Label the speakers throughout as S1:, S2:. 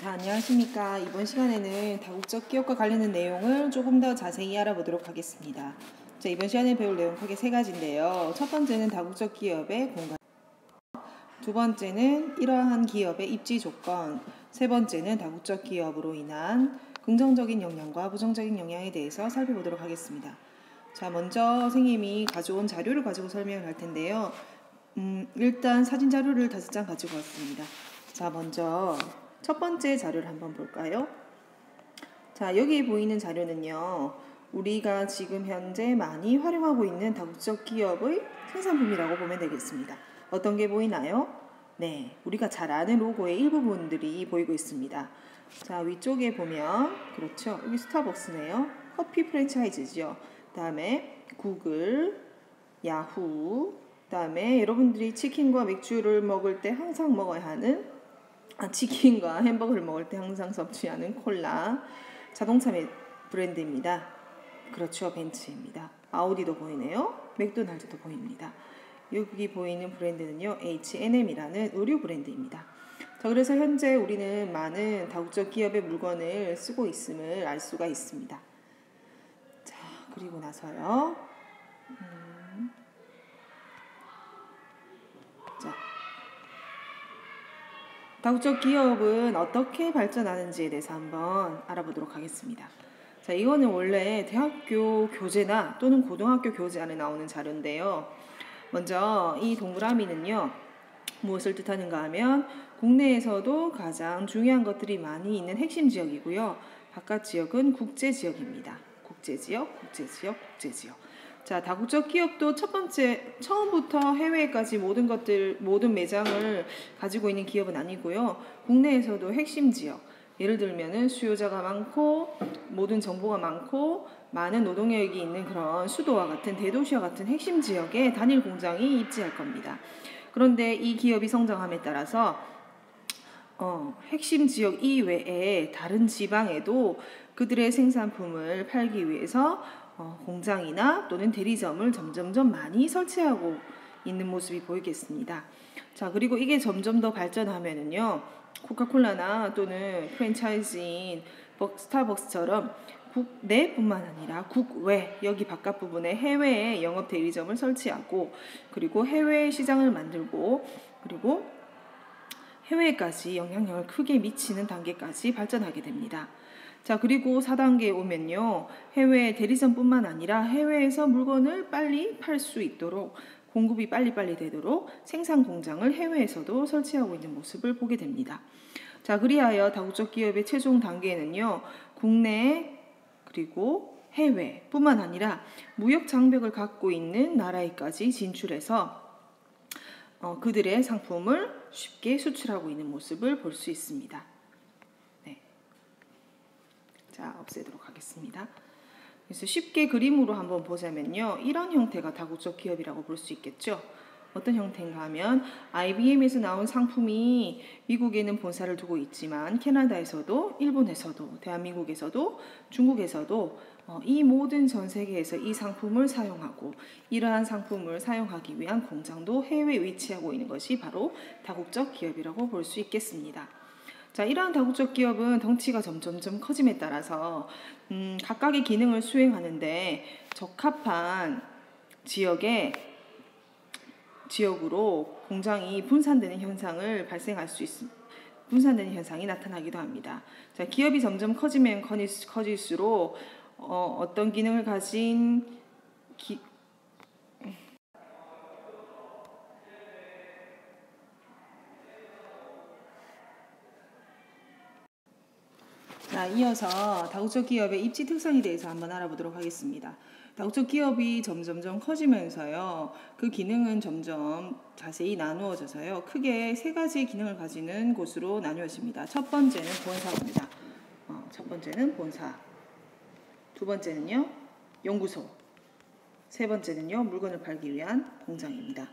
S1: 자, 안녕하십니까. 이번 시간에는 다국적 기업과 관련된 내용을 조금 더 자세히 알아보도록 하겠습니다. 자, 이번 시간에 배울 내용 크게 세 가지인데요. 첫 번째는 다국적 기업의 공간. 두 번째는 이러한 기업의 입지 조건. 세 번째는 다국적 기업으로 인한 긍정적인 영향과 부정적인 영향에 대해서 살펴보도록 하겠습니다. 자, 먼저 선생님이 가져온 자료를 가지고 설명을 할 텐데요. 음, 일단 사진 자료를 다섯 장 가지고 왔습니다. 자, 먼저 첫 번째 자료를 한번 볼까요? 자, 여기 보이는 자료는요. 우리가 지금 현재 많이 활용하고 있는 다국적 기업의 생산품이라고 보면 되겠습니다. 어떤 게 보이나요? 네, 우리가 잘 아는 로고의 일부분들이 보이고 있습니다. 자, 위쪽에 보면 그렇죠. 여기 스타벅스네요. 커피 프랜차이즈죠. 다음에 구글, 야후, 다음에 여러분들이 치킨과 맥주를 먹을 때 항상 먹어야 하는 아, 치킨과 햄버거를 먹을 때 항상 섭취하는 콜라 자동차 브랜드입니다. 그렇죠. 벤츠입니다. 아우디도 보이네요. 맥도날드도 보입니다. 여기 보이는 브랜드는요. H&M이라는 의류 브랜드입니다. 자, 그래서 현재 우리는 많은 다국적 기업의 물건을 쓰고 있음을 알 수가 있습니다. 자, 그리고 나서요. 음. 다국적 기업은 어떻게 발전하는지에 대해서 한번 알아보도록 하겠습니다. 자, 이거는 원래 대학교 교재나 또는 고등학교 교재 안에 나오는 자료인데요. 먼저 이 동그라미는요. 무엇을 뜻하는가 하면 국내에서도 가장 중요한 것들이 많이 있는 핵심 지역이고요. 바깥 지역은 국제 지역입니다. 국제 지역, 국제 지역, 국제 지역. 자, 다국적 기업도 첫 번째 처음부터 해외까지 모든 것들 모든 매장을 가지고 있는 기업은 아니고요. 국내에서도 핵심 지역 예를 들면은 수요자가 많고 모든 정보가 많고 많은 노동력이 있는 그런 수도와 같은 대도시와 같은 핵심 지역에 단일 공장이 입지할 겁니다. 그런데 이 기업이 성장함에 따라서 어, 핵심 지역 이외에 다른 지방에도 그들의 생산품을 팔기 위해서 어, 공장이나 또는 대리점을 점점점 많이 설치하고 있는 모습이 보이겠습니다. 자, 그리고 이게 점점 더 발전하면은요, 코카콜라나 또는 프랜차이즈인 스타벅스처럼 국내뿐만 아니라 국외 여기 바깥 부분에 해외에 영업 대리점을 설치하고 그리고 해외 시장을 만들고 그리고 해외까지 영향력을 크게 미치는 단계까지 발전하게 됩니다. 자, 그리고 4단계에 오면요. 해외 대리점뿐만 아니라 해외에서 물건을 빨리 팔 수 있도록 공급이 빨리빨리 되도록 생산 공장을 해외에서도 설치하고 있는 모습을 보게 됩니다. 자, 그리하여 다국적 기업의 최종 단계는요. 국내 그리고 해외뿐만 아니라 무역 장벽을 갖고 있는 나라에까지 진출해서 어, 그들의 상품을 쉽게 수출하고 있는 모습을 볼 수 있습니다. 자, 없애도록 하겠습니다. 그래서 쉽게 그림으로 한번 보자면요. 이런 형태가 다국적 기업이라고 볼 수 있겠죠. 어떤 형태인가 하면 IBM에서 나온 상품이 미국에는 본사를 두고 있지만 캐나다에서도 일본에서도 대한민국에서도 중국에서도 어, 이 모든 전 세계에서 이 상품을 사용하고 이러한 상품을 사용하기 위한 공장도 해외에 위치하고 있는 것이 바로 다국적 기업이라고 볼 수 있겠습니다. 자, 이러한 다국적 기업은 덩치가 점점점 커짐에 따라서 음, 각각의 기능을 수행하는데 적합한 지역에 지역으로 공장이 분산되는 현상을 발생할 수 있습니다. 분산되는 현상이 나타나기도 합니다. 자, 기업이 점점 커지면 커질수록 어, 어떤 기능을 가진 기, 자, 이어서 다국적 기업의 입지 특성에 대해서 한번 알아보도록 하겠습니다. 다국적 기업이 점점점 커지면서요, 그 기능은 점점 자세히 나누어져서요, 크게 세 가지 기능을 가지는 곳으로 나누어집니다. 첫 번째는 본사입니다. 어, 첫 번째는 본사. 두 번째는요, 연구소. 세 번째는요, 물건을 팔기 위한 공장입니다.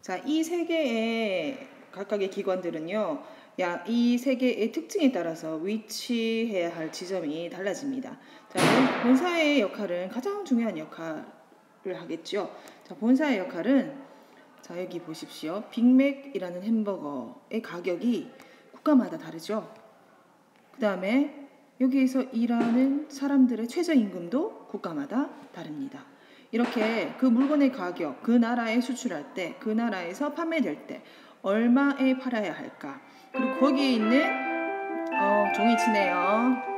S1: 자, 이 세 개의 각각의 기관들은요, 야, 이세 개의 특징에 따라서 위치해야 할 지점이 달라집니다. 자, 본사의 역할은 가장 중요한 역할을 하겠죠. 자, 본사의 역할은 자, 여기 보십시오. 빅맥이라는 햄버거의 가격이 국가마다 다르죠. 그 다음에 여기에서 일하는 사람들의 최저임금도 국가마다 다릅니다. 이렇게 그 물건의 가격, 그 나라에 수출할 때, 그 나라에서 판매될 때 얼마에 팔아야 할까? 그리고 거기에 있는 어, 종이 치네요.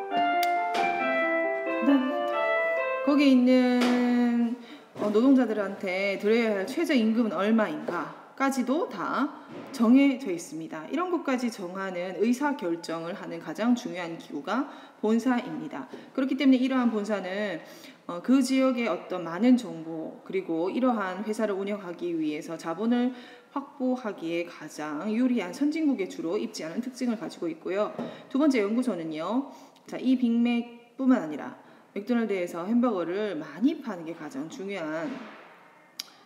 S1: 거기에 있는 어, 노동자들한테 드려야 할 최저임금은 얼마인가까지도 다 정해져 있습니다. 이런 것까지 정하는 의사 결정을 하는 가장 중요한 기구가 본사입니다. 그렇기 때문에 이러한 본사는 어, 그 지역의 어떤 많은 정보 그리고 이러한 회사를 운영하기 위해서 자본을 확보하기에 가장 유리한 선진국에 주로 입지하는 특징을 가지고 있고요. 두 번째 연구소는요. 자, 이 빅맥뿐만 아니라 맥도날드에서 햄버거를 많이 파는 게 가장 중요한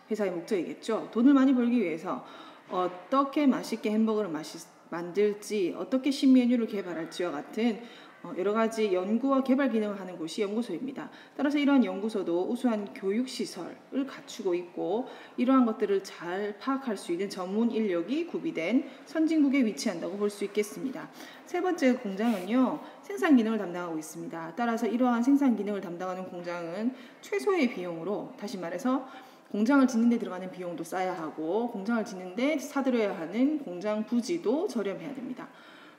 S1: 회사의 목적이겠죠. 돈을 많이 벌기 위해서 어떻게 맛있게 햄버거를 마시, 만들지, 어떻게 신메뉴를 개발할지와 같은 어, 여러 가지 연구와 개발 기능을 하는 곳이 연구소입니다. 따라서 이러한 연구소도 우수한 교육 시설을 갖추고 있고 이러한 것들을 잘 파악할 수 있는 전문 인력이 구비된 선진국에 위치한다고 볼 수 있겠습니다. 세 번째 공장은요 생산 기능을 담당하고 있습니다. 따라서 이러한 생산 기능을 담당하는 공장은 최소의 비용으로 다시 말해서 공장을 짓는 데 들어가는 비용도 싸야 하고 공장을 짓는 데 사들여야 하는 공장 부지도 저렴해야 됩니다.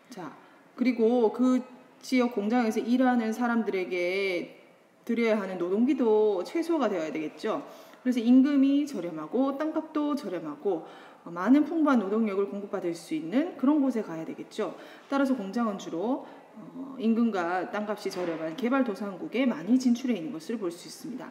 S1: 자, 그리고 그 지역 공장에서 일하는 사람들에게 드려야 하는 노동비도 최소가 되어야 되겠죠. 그래서 임금이 저렴하고 땅값도 저렴하고 어, 많은 풍부한 노동력을 공급받을 수 있는 그런 곳에 가야 되겠죠. 따라서 공장은 주로 어, 임금과 땅값이 저렴한 개발도상국에 많이 진출해 있는 것을 볼 수 있습니다.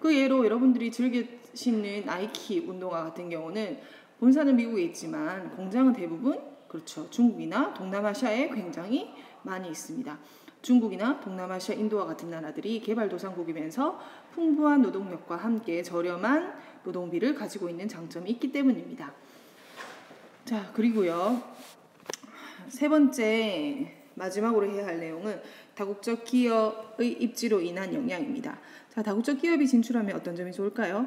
S1: 그 예로 여러분들이 즐기시는 나이키 운동화 같은 경우는 본사는 미국에 있지만 공장은 대부분 그렇죠. 중국이나 동남아시아에 굉장히 많이 있습니다. 중국이나 동남아시아, 인도와 같은 나라들이 개발도상국이면서 풍부한 노동력과 함께 저렴한 노동비를 가지고 있는 장점이 있기 때문입니다. 자, 그리고요. 세 번째 마지막으로 해야 할 내용은 다국적 기업의 입지로 인한 영향입니다. 자, 다국적 기업이 진출하면 어떤 점이 좋을까요?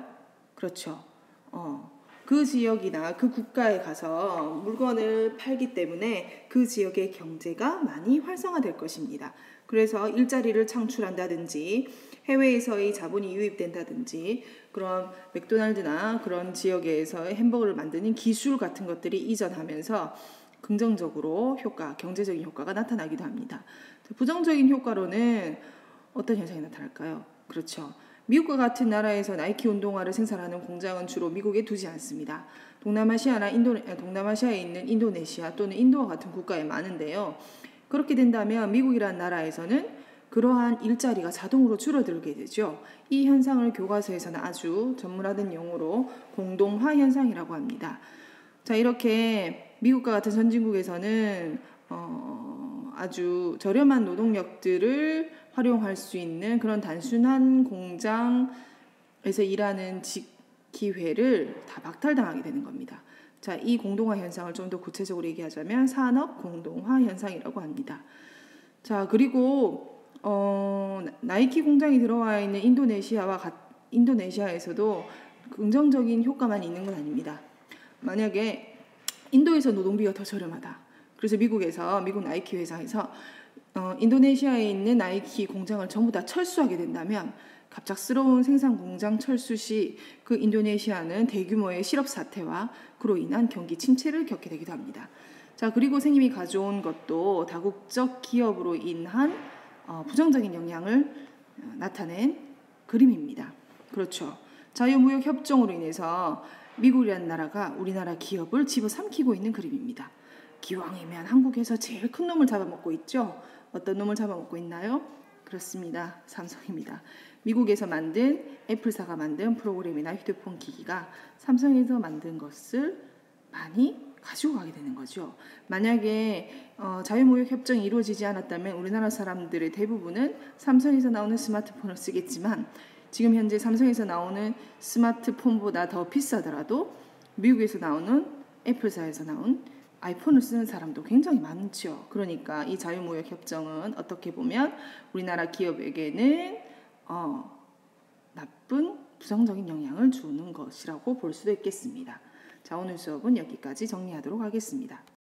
S1: 그렇죠. 어, 그 지역이나 그 국가에 가서 물건을 팔기 때문에 그 지역의 경제가 많이 활성화될 것입니다. 그래서 일자리를 창출한다든지 해외에서의 자본이 유입된다든지 그런 맥도날드나 그런 지역에서 햄버거를 만드는 기술 같은 것들이 이전하면서 긍정적으로 효과, 경제적인 효과가 나타나기도 합니다. 부정적인 효과로는 어떤 현상이 나타날까요? 그렇죠. 미국과 같은 나라에서 나이키 운동화를 생산하는 공장은 주로 미국에 두지 않습니다. 동남아시아나 인도네, 아, 동남아시아에 있는 인도네시아 또는 인도와 같은 국가에 많은데요. 그렇게 된다면 미국이라는 나라에서는 그러한 일자리가 자동으로 줄어들게 되죠. 이 현상을 교과서에서는 아주 전문화된 용어로 공동화 현상이라고 합니다. 자, 이렇게 미국과 같은 선진국에서는 어, 아주 저렴한 노동력들을 활용할 수 있는 그런 단순한 공장에서 일하는 직 기회를 다 박탈당하게 되는 겁니다. 자, 이 공동화 현상을 좀 더 구체적으로 얘기하자면 산업 공동화 현상이라고 합니다. 자, 그리고 어, 나이키 공장이 들어와 있는 인도네시아와 가, 인도네시아에서도 긍정적인 효과만 있는 건 아닙니다. 만약에 인도에서 노동비가 더 저렴하다. 그래서 미국에서 미국 나이키 회사에서 어, 인도네시아에 있는 나이키 공장을 전부 다 철수하게 된다면 갑작스러운 생산 공장 철수 시 그 인도네시아는 대규모의 실업 사태와 그로 인한 경기 침체를 겪게 되기도 합니다. 자 그리고 선생님이 가져온 것도 다국적 기업으로 인한 어, 부정적인 영향을 어, 나타낸 그림입니다. 그렇죠. 자유무역 협정으로 인해서 미국이라는 나라가 우리나라 기업을 집어삼키고 있는 그림입니다. 기왕이면 한국에서 제일 큰 놈을 잡아먹고 있죠. 어떤 놈을 잡아먹고 있나요? 그렇습니다. 삼성입니다. 미국에서 만든 애플사가 만든 프로그램이나 휴대폰 기기가 삼성에서 만든 것을 많이 가지고 가게 되는 거죠. 만약에 어, 자유무역 협정이 이루어지지 않았다면 우리나라 사람들의 대부분은 삼성에서 나오는 스마트폰을 쓰겠지만 지금 현재 삼성에서 나오는 스마트폰보다 더 비싸더라도 미국에서 나오는 애플사에서 나온 아이폰을 쓰는 사람도 굉장히 많죠. 그러니까 이 자유무역 협정은 어떻게 보면 우리나라 기업에게는 어, 나쁜 부정적인 영향을 주는 것이라고 볼 수도 있겠습니다. 자, 오늘 수업은 여기까지 정리하도록 하겠습니다.